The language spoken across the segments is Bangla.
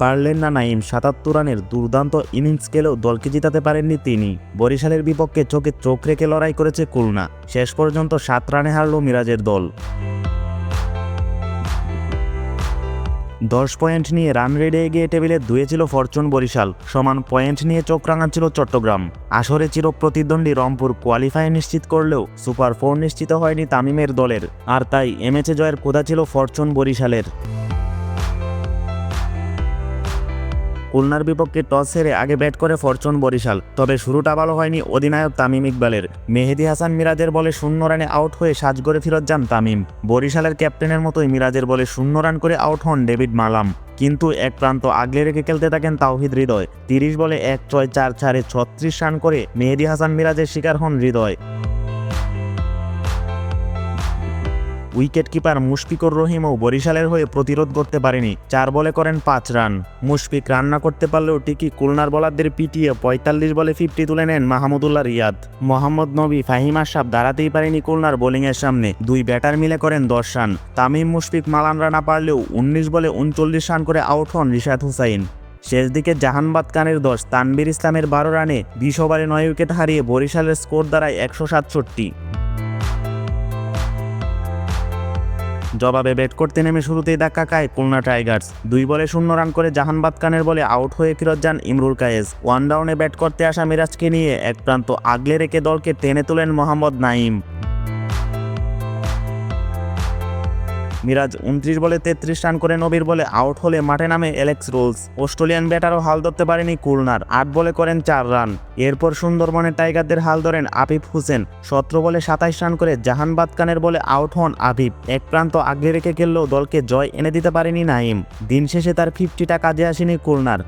পারলেন না নাইম সাতাত্তর রানের দুর্দান্ত ইনিংস খেলেও দলকে জিতাতে পারেননি তিনি। বরিশালের বিপক্ষে চোখে চোখ রেখে লড়াই করেছে খুলনা। শেষ পর্যন্ত সাত রানে হারল মিরাজের দল। দশ পয়েন্ট নিয়ে রান রেডে এগিয়ে টেবিলে দুয়ে ছিল ফরচুন বরিশাল। সমান পয়েন্ট নিয়ে চোখ রাঙাচ্ছিল চট্টগ্রাম। আসরে চির প্রতিদ্বন্দ্বী রংপুর কোয়ালিফাই নিশ্চিত করলেও সুপার ফোর নিশ্চিত হয়নি তামিমের দলের। আর তাই এমএচে জয়ের কোদা ছিল ফরচুন বরিশালের। খুলনার বিপক্ষে টস হেরে আগে ব্যাট করে ফরচুন বরিশাল, তবে শুরুটা ভালো হয়নি অধিনায়ক তামিম ইকবালের। মেহেদি হাসান মিরাজের বলে শূন্য রানে আউট হয়ে সাজ সাজগড়ে ফেরত যান তামিম। বরিশালের ক্যাপ্টেনের মতোই মিরাজের বলে শূন্য রান করে আউট হন ডেভিড মালাম। কিন্তু এক প্রান্ত আগলে রেখে খেলতে থাকেন তাওহিদ হৃদয়। তিরিশ বলে এক ছয় চার চারে ছত্রিশ রান করে মেহেদি হাসান মিরাজের শিকার হন হৃদয়। উইকেট কিপার মুশফিকুর রহিমও বরিশালের হয়ে প্রতিরোধ করতে পারেনি। চার বলে করেন পাঁচ রান। মুশফিক রান্না করতে পারলেও টিকি খুলনার বলারদের পিটিয়ে পঁয়তাল্লিশ বলে ফিফটি তুলে নেন মাহমুদুল্লাহ রিয়াদ। মোহাম্মদ নবী, ফাহিম আশরাফ দাঁড়াতেই পারেনি খুলনার বোলিংয়ের সামনে। দুই ব্যাটার মিলে করেন দশ রান। তামিম মুশফিক মালান রানা পারলেও উনিশ বলে উনচল্লিশ রান করে আউট হন রিশাদ হুসাইন। শেষ দিকে জাহানবাদ খানের দশ তানবির ইসলামের বারো রানে বিশ ওভারে নয় উইকেট হারিয়ে বরিশালের স্কোর দাঁড়ায় একশো সাতষট্টি। জবাবে ব্যাট করতে নেমে শুরুতেই ধাক্কা খায় খুলনা টাইগার্স। দুই বলে শূন্য রান করে জাহানবাদ খানের বলে আউট হয়ে ফিরত যান ইমরুল কায়েস। ওয়ান ডাউনে ব্যাট করতে আসা মিরাজকে নিয়ে এক প্রান্ত আগলে রেখে দলকে টেনে তোলেন মোহাম্মদ নাইম মিরাজ উনত্রিশ বলে তেত্রিশ রান করে নবীর বলে আউট হলে মাঠে নামে এলেক্স রোলস। অস্ট্রেলিয়ান ব্যাটারও হাল ধরতে পারেনি কুলনার, আট বলে করেন চার রান। এরপর সুন্দরবনের টাইগারদের হাল ধরেন আফিফ হুসেন, সতেরো বলে সাতাইশ রান করে জাহানবাদ খানের বলে আউট হন আফিফ এক প্রান্ত আগলে রেখে খেললেও দলকে জয় এনে দিতে পারেনি নাইম দিন শেষে তার ফিফটিটা কাজে আসেনি খুলনার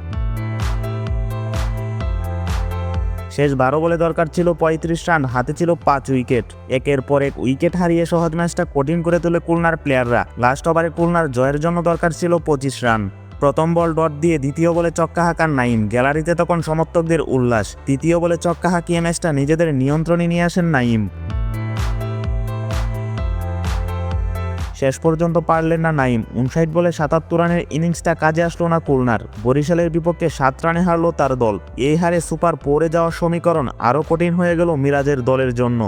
শেষ বারো বলে দরকার ছিল পঁয়ত্রিশ রান, হাতে ছিল পাঁচ উইকেট। একের পর এক উইকেট হারিয়ে সহজ ম্যাচটা কঠিন করে তোলে কুলনার প্লেয়াররা। লাস্ট ওভারে কুলনার জয়ের জন্য দরকার ছিল পঁচিশ রান। প্রথম বল ডট দিয়ে দ্বিতীয় বলে চক্কা হাঁকান নাইম। গ্যালারিতে তখন সমর্থকদের উল্লাস। তৃতীয় বলে চক্কা হাঁকিয়ে ম্যাচটা নিজেদের নিয়ন্ত্রণে নিয়ে আসেন নাইম। শেষ পর্যন্ত পারলেন না নাইম। উনষাট বলে সাতাত্তর রানের ইনিংসটা কাজে আসলো না খুলনার। বরিশালের বিপক্ষে সাত রানে হারলো তার দল। এই হারে সুপার পড়ে যাওয়ার সমীকরণ আরও কঠিন হয়ে গেল মিরাজের দলের জন্য।